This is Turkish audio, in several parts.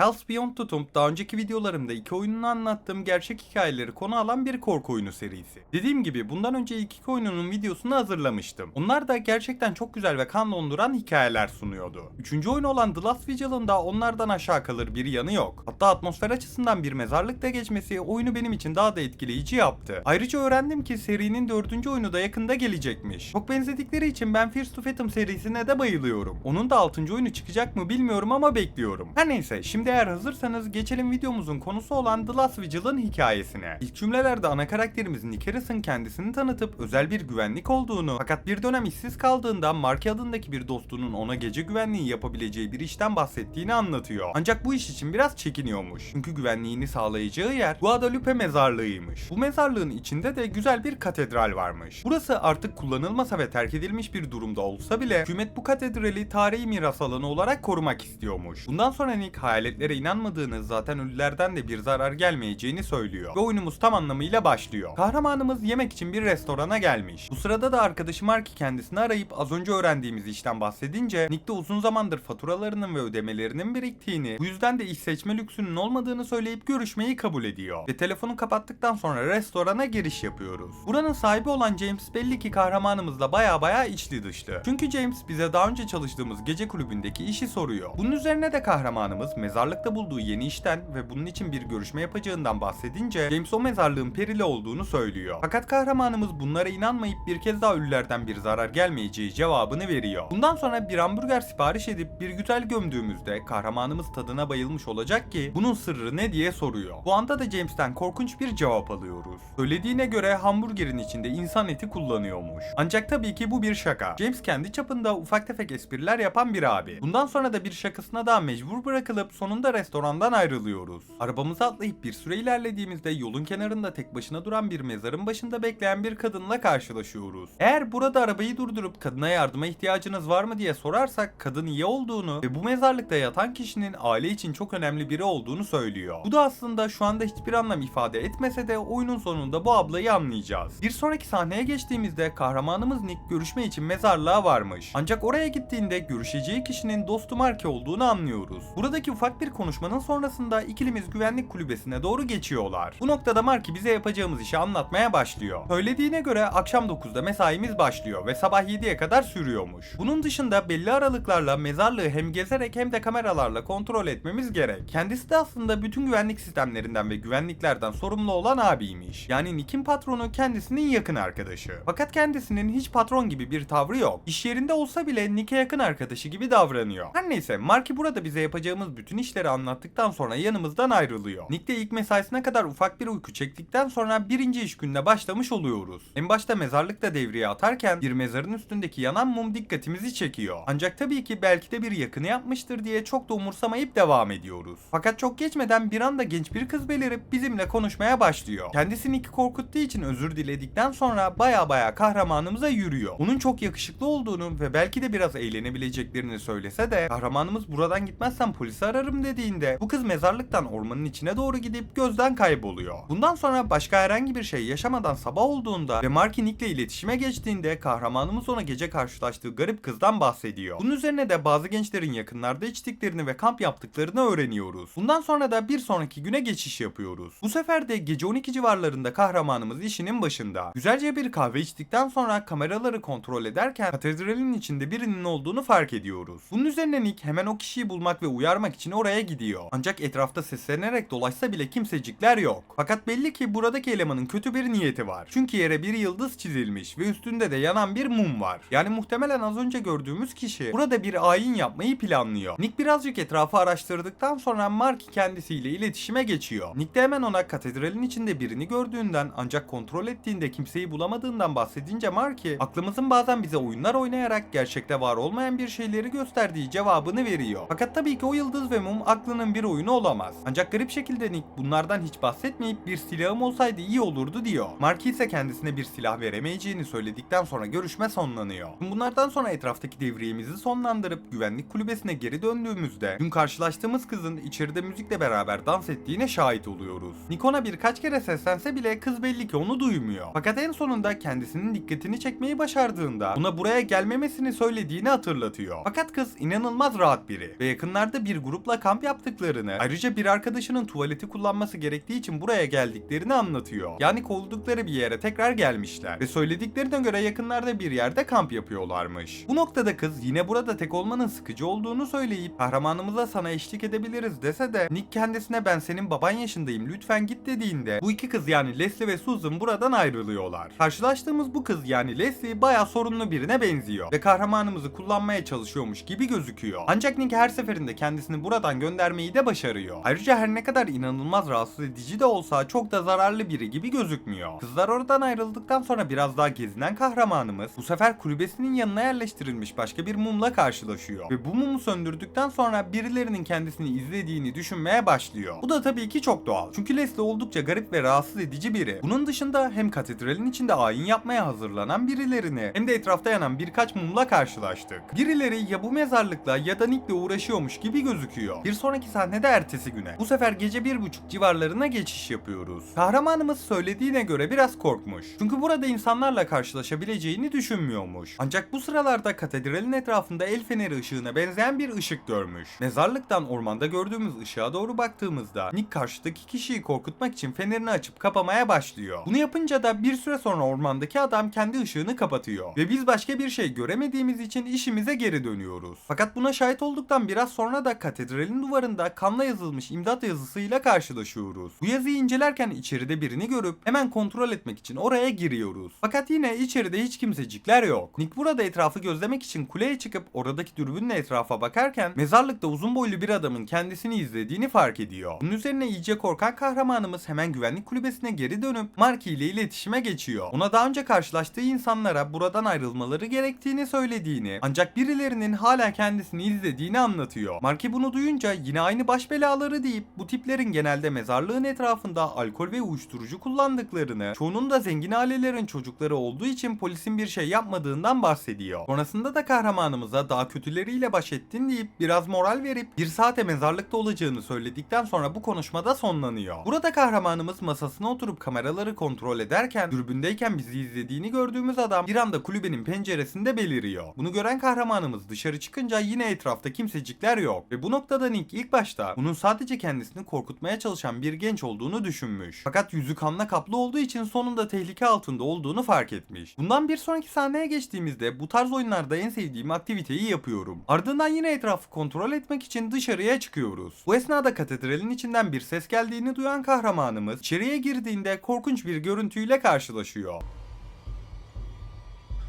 Tales Beyond the Tomb daha önceki videolarımda iki oyununu anlattığım gerçek hikayeleri konu alan bir korku oyunu serisi. Dediğim gibi bundan önce iki oyununun videosunu hazırlamıştım. Onlar da gerçekten çok güzel ve kan donduran hikayeler sunuyordu. Üçüncü oyun olan The Last Vigil'ın da onlardan aşağı kalır bir yanı yok. Hatta atmosfer açısından bir mezarlıkta geçmesi oyunu benim için daha da etkileyici yaptı. Ayrıca öğrendim ki serinin dördüncü oyunu da yakında gelecekmiş. Çok benzedikleri için ben Fears to Fathom serisine de bayılıyorum. Onun da altıncı oyunu çıkacak mı bilmiyorum ama bekliyorum. Her neyse şimdi eğer hazırsanız geçelim videomuzun konusu olan The Last Vigil'ın hikayesine. İlk cümlelerde ana karakterimiz Nick Harrison kendisini tanıtıp özel bir güvenlik olduğunu fakat bir dönem işsiz kaldığında Marky adındaki bir dostunun ona gece güvenliği yapabileceği bir işten bahsettiğini anlatıyor. Ancak bu iş için biraz çekiniyormuş. Çünkü güvenliğini sağlayacağı yer Guadalupe mezarlığıymış. Bu mezarlığın içinde de güzel bir katedral varmış. Burası artık kullanılmasa ve terk edilmiş bir durumda olsa bile hükümet bu katedrali tarihi miras alanı olarak korumak istiyormuş. Bundan sonra Nick hayaletlere inanmadığını zaten ölülerden de bir zarar gelmeyeceğini söylüyor. Ve oyunumuz tam anlamıyla başlıyor. Kahramanımız yemek için bir restorana gelmiş. Bu sırada da arkadaşı Marky kendisini arayıp az önce öğrendiğimiz işten bahsedince Nick de uzun zamandır faturalarının ve ödemelerinin biriktiğini, bu yüzden de iş seçme lüksünün olmadığını söyleyip görüşmeyi kabul ediyor. Ve telefonu kapattıktan sonra restorana giriş yapıyoruz. Buranın sahibi olan James belli ki kahramanımızla baya baya içli dışlı. Çünkü James bize daha önce çalıştığımız gece kulübündeki işi soruyor. Bunun üzerine de kahramanımız mezarlıkta bulduğu yeni işten ve bunun için bir görüşme yapacağından bahsedince James o mezarlığın perili olduğunu söylüyor. Fakat kahramanımız bunlara inanmayıp bir kez daha ölülerden bir zarar gelmeyeceği cevabını veriyor. Bundan sonra bir hamburger sipariş edip bir güzel gömdüğümüzde kahramanımız tadına bayılmış olacak ki bunun sırrı ne diye soruyor. Bu anda da James'ten korkunç bir cevap alıyoruz. Söylediğine göre hamburgerin içinde insan eti kullanıyormuş. Ancak tabii ki bu bir şaka. James kendi çapında ufak tefek espriler yapan bir abi. Bundan sonra da bir şakasına daha mecbur bırakılıp sonunda restorandan ayrılıyoruz. Arabamıza atlayıp bir süre ilerlediğimizde yolun kenarında tek başına duran bir mezarın başında bekleyen bir kadınla karşılaşıyoruz. Eğer burada arabayı durdurup kadına yardıma ihtiyacınız var mı diye sorarsak kadın iyi olduğunu ve bu mezarlıkta yatan kişinin aile için çok önemli biri olduğunu söylüyor. Bu da aslında şu anda hiçbir anlam ifade etmese de oyunun sonunda bu ablayı anlayacağız. Bir sonraki sahneye geçtiğimizde kahramanımız Nick görüşme için mezarlığa varmış. Ancak oraya gittiğinde görüşeceği kişinin dostu Marky olduğunu anlıyoruz. Buradaki ufak bir konuşmanın sonrasında ikilimiz güvenlik kulübesine doğru geçiyorlar. Bu noktada Marky bize yapacağımız işi anlatmaya başlıyor. Söylediğine göre akşam 9'da mesaimiz başlıyor ve sabah 7'ye kadar sürüyormuş. Bunun dışında belli aralıklarla mezarlığı hem gezerek hem de kameralarla kontrol etmemiz gerek. Kendisi de aslında bütün güvenlik sistemlerinden ve güvenliklerden sorumlu olan abiymiş. Yani Nick'in patronu kendisinin yakın arkadaşı. Fakat kendisinin hiç patron gibi bir tavrı yok. İş yerinde olsa bile Nick'e yakın arkadaşı gibi davranıyor. Her neyse Marky burada bize yapacağımız bütün işleri anlattıktan sonra yanımızdan ayrılıyor. Nick de ilk mesaisine kadar ufak bir uyku çektikten sonra birinci iş gününe başlamış oluyoruz. En başta mezarlıkta devreye atarken bir mezarın üstündeki yanan mum dikkatimizi çekiyor. Ancak tabii ki belki de bir yakını yapmıştır diye çok da umursamayıp devam ediyoruz. Fakat çok geçmeden bir anda genç bir kız belirip bizimle konuşmaya başlıyor. Kendisi Nick'i korkuttuğu için özür diledikten sonra baya baya kahramanımıza yürüyor. Onun çok yakışıklı olduğunu ve belki de biraz eğlenebileceklerini söylese de kahramanımız buradan gitmezsen polisi ararım dediğinde bu kız mezarlıktan ormanın içine doğru gidip gözden kayboluyor. Bundan sonra başka herhangi bir şey yaşamadan sabah olduğunda ve Marky Nick'le iletişime geçtiğinde kahramanımız ona gece karşılaştığı garip kızdan bahsediyor. Bunun üzerine de bazı gençlerin yakınlarda içtiklerini ve kamp yaptıklarını öğreniyoruz. Bundan sonra da bir sonraki güne geçiş yapıyoruz. Bu sefer de gece 12 civarlarında kahramanımız işinin başında. Güzelce bir kahve içtikten sonra kameraları kontrol ederken katedralin içinde birinin olduğunu fark ediyoruz. Bunun üzerine Nick hemen o kişiyi bulmak ve uyarmak için oraya gidiyor. Ancak etrafta seslenerek dolaşsa bile kimsecikler yok. Fakat belli ki buradaki elemanın kötü bir niyeti var. Çünkü yere bir yıldız çizilmiş ve üstünde de yanan bir mum var. Yani muhtemelen az önce gördüğümüz kişi burada bir ayin yapmayı planlıyor. Nick birazcık etrafı araştırdıktan sonra Mark kendisiyle iletişime geçiyor. Nick de hemen ona katedralin içinde birini gördüğünden ancak kontrol ettiğinde kimseyi bulamadığından bahsedince Marky aklımızın bazen bize oyunlar oynayarak gerçekte var olmayan bir şeyleri gösterdiği cevabını veriyor. Fakat tabii ki o yıldız ve mum aklının bir oyunu olamaz. Ancak garip şekilde Nick bunlardan hiç bahsetmeyip bir silahım olsaydı iyi olurdu diyor. Marky ise kendisine bir silah veremeyeceğini söyledikten sonra görüşme sonlanıyor. Bunlardan sonra etraftaki devriyemizi sonlandırıp güvenlik kulübesine geri döndüğümüzde dün karşılaştığımız kızın içeride müzikle beraber dans ettiğine şahit oluyoruz. Nikon'a birkaç kere seslense bile kız belli ki onu duymuyor. Fakat en sonunda kendisinin dikkatini çekmeyi başardığında buna buraya gelmemesini söylediğini hatırlatıyor. Fakat kız inanılmaz rahat biri ve yakınlarda bir grupla kamp yaptıklarını, ayrıca bir arkadaşının tuvaleti kullanması gerektiği için buraya geldiklerini anlatıyor. Yani kovdukları bir yere tekrar gelmişler ve söylediklerine göre yakınlarda bir yerde kamp yapıyorlarmış. Bu noktada kız yine burada tek olmanın sıkıcı olduğunu söyleyip kahramanımıza sana eşlik edebiliriz dese de Nick kendisine ben senin baban yaşındayım lütfen git dediğinde bu iki kız yani Leslie ve Susan buradan ayrılıyorlar. Karşılaştığımız bu kız yani Leslie bayağı sorunlu birine benziyor ve kahramanımızı kullanmaya çalışıyormuş gibi gözüküyor. Ancak Nick her seferinde kendisini buradan göndermeyi de başarıyor. Ayrıca her ne kadar inanılmaz rahatsız edici de olsa çok da zararlı biri gibi gözükmüyor. Kızlar oradan ayrıldıktan sonra biraz daha gezinen kahramanımız bu sefer kulübesinin yanına yerleştirilmiş başka bir mumla karşılaşıyor. Ve bu mumu söndürdükten sonra birilerinin kendisini izlediğini düşünmeye başlıyor. Bu da tabii ki çok doğal. Çünkü Leslie oldukça garip ve rahatsız edici biri. Bunun dışında hem katedralin içinde ayin yapmaya hazırlanan birilerini hem de etrafta yanan birkaç mumla karşılaştık. Birileri ya bu mezarlıkla ya da Nick'le uğraşıyormuş gibi gözüküyor. Bir sonraki sahnede ertesi güne. Bu sefer gece bir buçuk civarlarına geçiş yapıyoruz. Kahramanımız söylediğine göre biraz korkmuş. Çünkü burada insanlarla karşılaşabileceğini düşünmüyormuş. Ancak bu sıralarda katedralin etrafında el feneri ışığına benzeyen bir ışık görmüş. Mezarlıktan ormanda gördüğümüz ışığa doğru baktığımızda Nick karşıdaki kişiyi korkutmak için fenerini açıp kapamaya başlıyor. Bunu yapınca da bir süre sonra ormandaki adam kendi ışığını kapatıyor. Ve biz başka bir şey göremediğimiz için işimize geri dönüyoruz. Fakat buna şahit olduktan biraz sonra da katedralin duvarında kanla yazılmış imdat yazısıyla karşılaşıyoruz. Bu yazıyı incelerken içeride birini görüp hemen kontrol etmek için oraya giriyoruz. Fakat yine içeride hiç kimsecikler yok. Nick burada etrafı gözlemek için kuleye çıkıp oradaki dürbünle etrafa bakarken mezarlıkta uzun boylu bir adamın kendisini izlediğini fark ediyor. Bunun üzerine iyice korkan kahramanımız hemen güvenlik kulübesine geri dönüp Marky ile iletişime geçiyor. Ona daha önce karşılaştığı insanlara buradan ayrılmaları gerektiğini söylediğini ancak birilerinin hala kendisini izlediğini anlatıyor. Marky bunu duyunca yine aynı baş belaları deyip bu tiplerin genelde mezarlığın etrafında alkol ve uyuşturucu kullandıklarını, çoğunun da zengin ailelerin çocukları olduğu için polisin bir şey yapmadığından bahsediyor. Sonrasında da kahramanımıza daha kötüleriyle baş ettin deyip biraz moral verip bir saate mezarlıkta olacağını söyledikten sonra bu konuşmada sonlanıyor. Burada kahramanımız masasına oturup kameraları kontrol ederken dürbündeyken bizi izlediğini gördüğümüz adam bir anda kulübenin penceresinde beliriyor. Bunu gören kahramanımız dışarı çıkınca yine etrafta kimsecikler yok ve bu noktada Nick ilk başta bunun sadece kendisini korkutmaya çalışan bir genç olduğunu düşünmüş. Fakat yüzü kanla kaplı olduğu için sonunda tehlike altında olduğunu fark etmiş. Bundan bir sonraki sahneye geçtiğimizde bu tarz oyunlarda en sevdiğim aktiviteyi yapıyorum. Ardından yine etrafı kontrol etmek için dışarıya çıkıyoruz. Bu esnada katedralin içinden bir ses geldiğini duyan kahramanımız içeriye girdiğinde korkunç bir görüntüyle karşılaşıyor.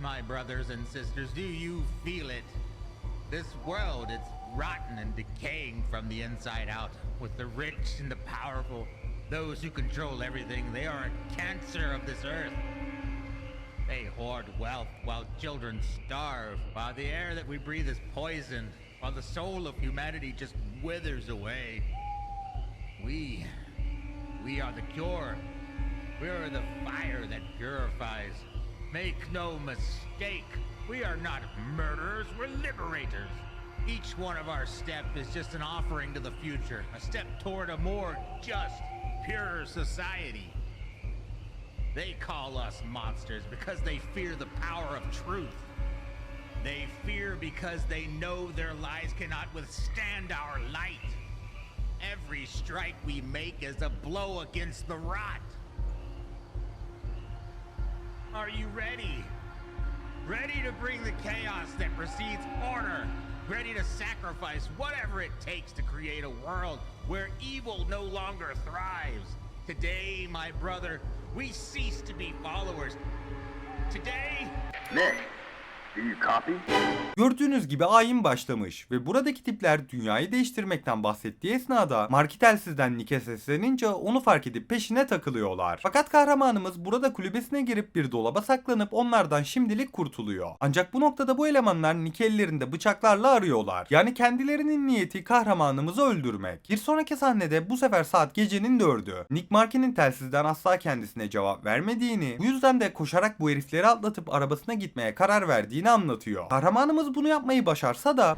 My brothers and sisters, do you feel it? This world, it's rotten and decaying from the inside out. With the rich and the powerful, those who control everything, they are a cancer of this earth. They hoard wealth while children starve, while the air that we breathe is poisoned, while the soul of humanity just withers away. We, we are the cure. We are the fire that purifies. Make no mistake, we are not murderers, we're liberators. Each one of our steps is just an offering to the future, a step toward a more just, purer society. They call us monsters because they fear the power of truth. They fear because they know their lies cannot withstand our light. Every strike we make is a blow against the rot. Are you ready? Ready to bring the chaos that precedes order? Ready to sacrifice whatever it takes to create a world where evil no longer thrives? Today, my brother, we cease to be followers. Today, copy? Gördüğünüz gibi ayin başlamış ve buradaki tipler dünyayı değiştirmekten bahsettiği esnada Marki telsizden Nick'e seslenince onu fark edip peşine takılıyorlar. Fakat kahramanımız burada kulübesine girip bir dolaba saklanıp onlardan şimdilik kurtuluyor. Ancak bu noktada bu elemanlar Nick'i ellerinde bıçaklarla arıyorlar. Yani kendilerinin niyeti kahramanımızı öldürmek. Bir sonraki sahnede bu sefer saat gecenin dördü. Nick Marky'nin telsizden asla kendisine cevap vermediğini, bu yüzden de koşarak bu herifleri atlatıp arabasına gitmeye karar verdiğini anlatıyor. Kahramanımız bunu yapmayı başarsa da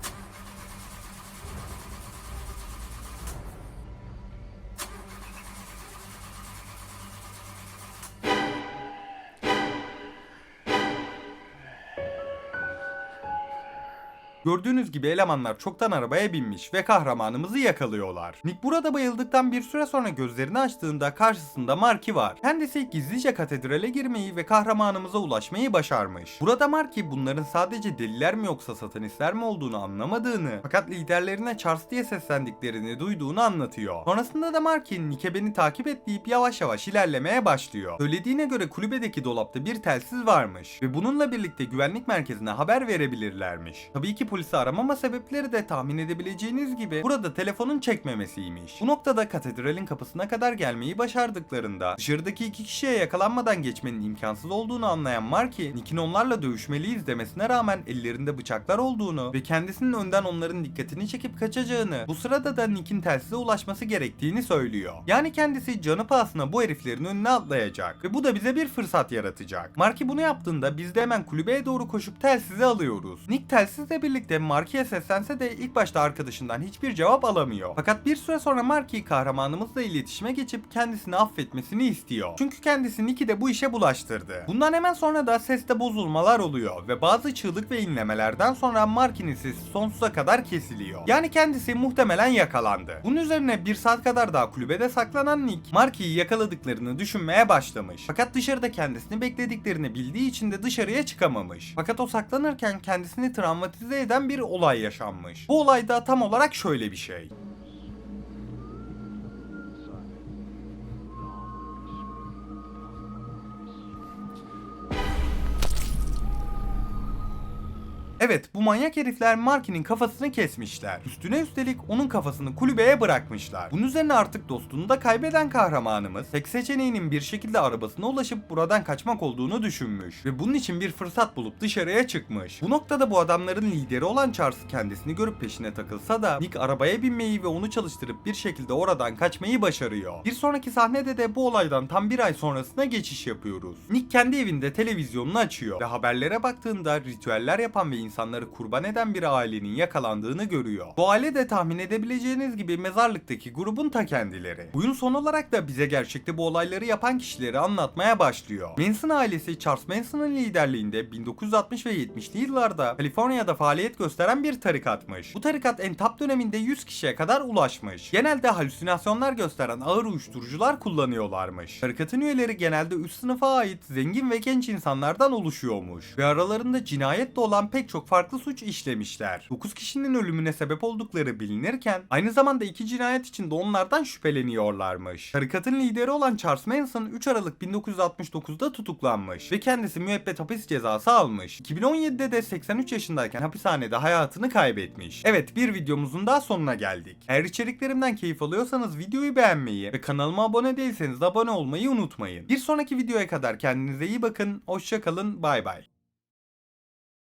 Gördüğünüz gibi elemanlar çoktan arabaya binmiş ve kahramanımızı yakalıyorlar. Nick burada bayıldıktan bir süre sonra gözlerini açtığında karşısında Marky var. Kendisi gizlice katedrale girmeyi ve kahramanımıza ulaşmayı başarmış. Burada Marky bunların sadece deliler mi yoksa satanistler mi olduğunu anlamadığını fakat liderlerine Charles diye seslendiklerini duyduğunu anlatıyor. Sonrasında da Marky Nick'e beni takip et deyip yavaş yavaş ilerlemeye başlıyor. Söylediğine göre kulübedeki dolapta bir telsiz varmış ve bununla birlikte güvenlik merkezine haber verebilirlermiş. Tabii ki polisi aramama sebepleri de tahmin edebileceğiniz gibi burada telefonun çekmemesiymiş. Bu noktada katedralin kapısına kadar gelmeyi başardıklarında dışarıdaki iki kişiye yakalanmadan geçmenin imkansız olduğunu anlayan Marky, Nick'in onlarla dövüşmeliyiz demesine rağmen ellerinde bıçaklar olduğunu ve kendisinin önden onların dikkatini çekip kaçacağını, bu sırada da Nick'in telsize ulaşması gerektiğini söylüyor. Yani kendisi canı pahasına bu heriflerin önüne atlayacak ve bu da bize bir fırsat yaratacak. Marky bunu yaptığında biz de hemen kulübeye doğru koşup telsizi alıyoruz. Nick telsizle birlikte Marky'ye seslense de ilk başta arkadaşından hiçbir cevap alamıyor. Fakat bir süre sonra Marky kahramanımızla iletişime geçip kendisini affetmesini istiyor. Çünkü kendisi Nick'i de bu işe bulaştırdı. Bundan hemen sonra da seste bozulmalar oluyor ve bazı çığlık ve inlemelerden sonra Marky'nin sesi sonsuza kadar kesiliyor. Yani kendisi muhtemelen yakalandı. Bunun üzerine bir saat kadar daha kulübede saklanan Nick, Marky'yi yakaladıklarını düşünmeye başlamış. Fakat dışarıda kendisini beklediklerini bildiği için de dışarıya çıkamamış. Fakat o saklanırken kendisini travmatize eden bir olay yaşanmış. Bu olay da tam olarak şöyle bir şey. Evet bu manyak herifler Marky'nin kafasını kesmişler. Üstüne üstelik onun kafasını kulübeye bırakmışlar. Bunun üzerine artık dostunu da kaybeden kahramanımız tek seçeneğinin bir şekilde arabasına ulaşıp buradan kaçmak olduğunu düşünmüş. Ve bunun için bir fırsat bulup dışarıya çıkmış. Bu noktada bu adamların lideri olan Charles kendisini görüp peşine takılsa da Nick arabaya binmeyi ve onu çalıştırıp bir şekilde oradan kaçmayı başarıyor. Bir sonraki sahnede de bu olaydan tam bir ay sonrasına geçiş yapıyoruz. Nick kendi evinde televizyonunu açıyor ve haberlere baktığında ritüeller yapan ve insanları kurban eden bir ailenin yakalandığını görüyor. Bu aile de tahmin edebileceğiniz gibi mezarlıktaki grubun ta kendileri. Oyun son olarak da bize gerçekte bu olayları yapan kişileri anlatmaya başlıyor. Manson ailesi Charles Manson'ın liderliğinde 1960 ve 70'li yıllarda Kaliforniya'da faaliyet gösteren bir tarikatmış. Bu tarikat en top döneminde 100 kişiye kadar ulaşmış. Genelde halüsinasyonlar gösteren ağır uyuşturucular kullanıyorlarmış. Tarikatın üyeleri genelde üst sınıfa ait zengin ve genç insanlardan oluşuyormuş. Ve aralarında cinayetle olan pek çok farklı suç işlemişler. 9 kişinin ölümüne sebep oldukları bilinirken aynı zamanda iki cinayet için de onlardan şüpheleniyorlarmış. Tarikatın lideri olan Charles Manson 3 Aralık 1969'da tutuklanmış ve kendisi müebbet hapis cezası almış. 2017'de de 83 yaşındayken hapishanede hayatını kaybetmiş. Evet bir videomuzun daha sonuna geldik. Eğer içeriklerimden keyif alıyorsanız videoyu beğenmeyi ve kanalıma abone değilseniz de abone olmayı unutmayın. Bir sonraki videoya kadar kendinize iyi bakın, hoşçakalın, bay bay.